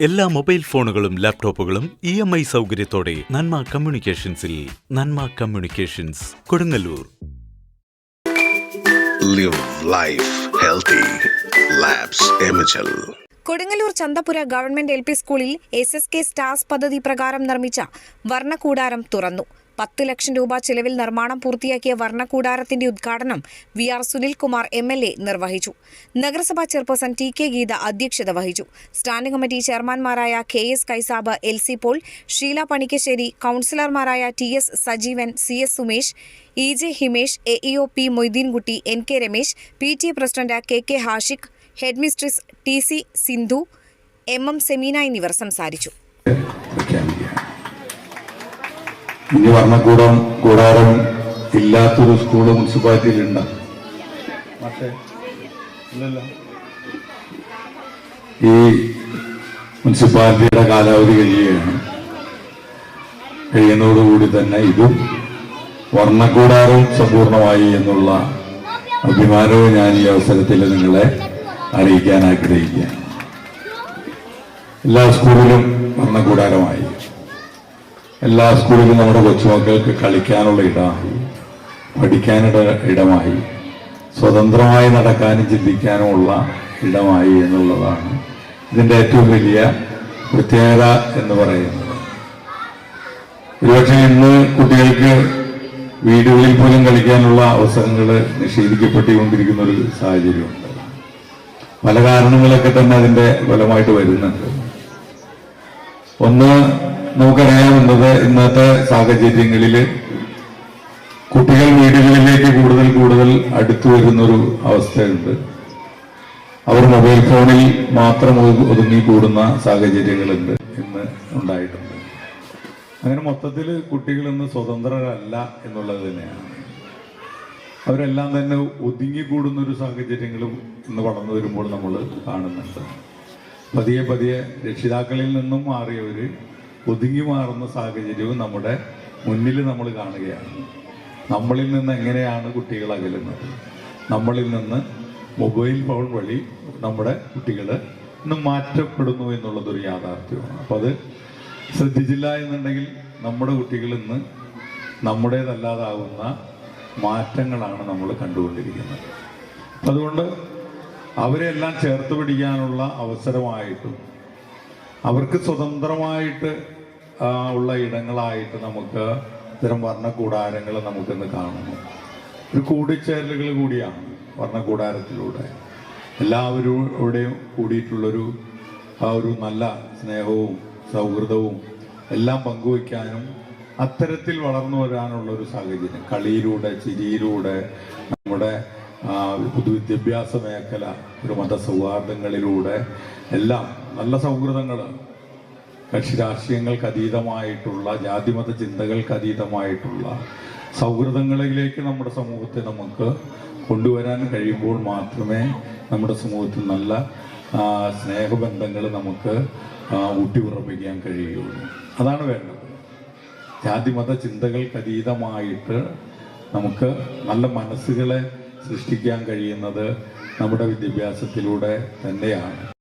എല്ലാ മൊബൈൽ ഫോണുകളും ലാപ്ടോപ്പുകളും ഇ എം ഐ സൗകര്യത്തോടെ Nanma കമ്മ്യൂണിക്കേഷൻസിൽ Nanma communications Kodungallur. Live life healthy. Kodungallur Chanthapura government L P സ്കൂളിൽ എസ് എസ് കെ സ്റ്റാർസ് പദ്ധതി പ്രകാരം നിർമ്മിച്ച വർണക്കൂടാരം തുറന്നു. പത്ത് ലക്ഷം രൂപ ചെലവിൽ നിർമ്മാണം പൂർത്തിയാക്കിയ വർണകൂടാരത്തിന്റെ ഉദ്ഘാടനം V R Sunilkumar M L A നിർവഹിച്ചു. നഗരസഭാ ചെയർപേഴ്സൺ ടി കെ ഗീത അധ്യക്ഷത വഹിച്ചു. Standing committee ചെയർമാൻമാരായ K S Kaisab L C Paul Sheela Panikkassery കൌൺസിലർമാരായ T S Sajeevan C S Sumesh E J Himesh A E O P Moideenkutty N K Ramesh P T A president K K Hashiq headmistress T C Sindhu M M Semeena എന്നിവർ സംസാരിച്ചു. ഇനി വർണക്കൂടം കൂടാരം ഇല്ലാത്തൊരു school മുനിസിപ്പാലിറ്റിയിലുണ്ട് ഈ മുനിസിപ്പാലിറ്റിയുടെ കാലാവധി കഴിയുകയാണ്. കഴിയുന്നതോടുകൂടി തന്നെ ഇതും വർണക്കൂടാറും സമ്പൂർണമായി എന്നുള്ള അഭിമാനവും ഞാൻ ഈ അവസരത്തിൽ നിങ്ങളെ അറിയിക്കാൻ ആഗ്രഹിക്കുകയാണ്. എല്ലാ സ്കൂളിലും വർണക്കൂടാരമായി. എല്ലാ സ്കൂളിലും നമ്മുടെ കൊച്ചുമക്കൾക്ക് കളിക്കാനുള്ള ഇടമായി പഠിക്കാനിട ഇടമായി സ്വതന്ത്രമായി നടക്കാനും ചിന്തിക്കാനുമുള്ള ഇടമായി എന്നുള്ളതാണ് ഇതിന്റെ ഏറ്റവും വലിയ പ്രത്യേകത എന്ന് പറയുന്നത്. ഒരുപക്ഷെ ഇന്ന് കുട്ടികൾക്ക് വീടുകളിൽ പോലും കളിക്കാനുള്ള അവസരങ്ങൾ നിഷേധിക്കപ്പെട്ടുകൊണ്ടിരിക്കുന്ന ഒരു സാഹചര്യമുണ്ട്. പല കാരണങ്ങളൊക്കെ തന്നെ അതിന്റെ ഫലമായിട്ട് വരുന്നുണ്ട്. ഒന്ന് നമുക്കറിയാവുന്നത് ഇന്നത്തെ സാഹചര്യങ്ങളിൽ കുട്ടികൾ വീടുകളിലേക്ക് കൂടുതൽ കൂടുതൽ അടുത്തു വരുന്നൊരു അവസ്ഥയുണ്ട്. അവർ മൊബൈൽ ഫോണിൽ മാത്രം ഒതുങ്ങി കൂടുന്ന സാഹചര്യങ്ങളുണ്ട് ഇന്ന് ഉണ്ടായിട്ടുണ്ട്. അങ്ങനെ മൊത്തത്തിൽ കുട്ടികൾ ഇന്ന് സ്വതന്ത്രരല്ല എന്നുള്ളത് തന്നെയാണ്. അവരെല്ലാം തന്നെ ഒതുങ്ങിക്കൂടുന്ന ഒരു സാഹചര്യങ്ങളും ഇന്ന് വളർന്നു വരുമ്പോൾ നമ്മൾ കാണുന്നുണ്ട്. പതിയെ പതിയെ രക്ഷിതാക്കളിൽ നിന്നും മാറിയവർ ഒതുങ്ങി മാറുന്ന സാഹചര്യവും നമ്മുടെ മുന്നിൽ നമ്മൾ കാണുകയാണ്. നമ്മളിൽ നിന്ന് എങ്ങനെയാണ് കുട്ടികൾ അകലുന്നത്? നമ്മളിൽ നിന്ന് മൊബൈൽ ഫോൺ വഴി നമ്മുടെ കുട്ടികൾ ഇന്ന് മാറ്റപ്പെടുന്നു എന്നുള്ളതൊരു യാഥാർത്ഥ്യമാണ്. അപ്പം അത് ശ്രദ്ധിച്ചില്ല എന്നുണ്ടെങ്കിൽ നമ്മുടെ കുട്ടികൾ ഇന്ന് നമ്മുടേതല്ലാതാവുന്ന മാറ്റങ്ങളാണ് നമ്മൾ കണ്ടുകൊണ്ടിരിക്കുന്നത്. അതുകൊണ്ട് അവരെല്ലാം ചേർത്ത് പിടിക്കാനുള്ള അവസരമായിട്ടും അവർക്ക് സ്വതന്ത്രമായിട്ട് ഉള്ള ഇടങ്ങളായിട്ട് നമുക്ക് ഇത്തരം വർണകൂടാരങ്ങൾ നമുക്കിന്ന് കാണുന്നു. ഒരു കൂടിച്ചേരലുകൾ കൂടിയാണ് വർണകൂടാരത്തിലൂടെ. എല്ലാവരും ഇവിടെയും കൂടിയിട്ടുള്ളൊരു ആ ഒരു നല്ല സ്നേഹവും സൗഹൃദവും എല്ലാം പങ്കുവയ്ക്കാനും അത്തരത്തിൽ വളർന്നു വരാനുള്ള ഒരു സാഹചര്യം. കളിയിലൂടെ ചിരിയിലൂടെ നമ്മുടെ പൊതുവിദ്യാഭ്യാസ മേഖല ഒരു മതസൗഹാർദ്ദങ്ങളിലൂടെ എല്ലാം നല്ല സൗഹൃദങ്ങൾ കക്ഷി രാഷ്ട്രീയങ്ങൾക്ക് അതീതമായിട്ടുള്ള ജാതിമത ചിന്തകൾക്ക് അതീതമായിട്ടുള്ള സൗഹൃദങ്ങളിലേക്ക് നമ്മുടെ സമൂഹത്തെ നമുക്ക് കൊണ്ടുവരാൻ കഴിയുമ്പോൾ മാത്രമേ നമ്മുടെ സമൂഹത്തിൽ നല്ല സ്നേഹബന്ധങ്ങൾ നമുക്ക് ഊട്ടിയുറപ്പിക്കാൻ കഴിയുകയുള്ളൂ. അതാണ് വേണ്ടത്. ജാതിമത ചിന്തകൾക്ക് അതീതമായിട്ട് നമുക്ക് നല്ല മനസ്സുകളെ സൃഷ്ടിക്കാൻ കഴിയുന്നത് നമ്മുടെ വിദ്യാഭ്യാസത്തിലൂടെ തന്നെയാണ്.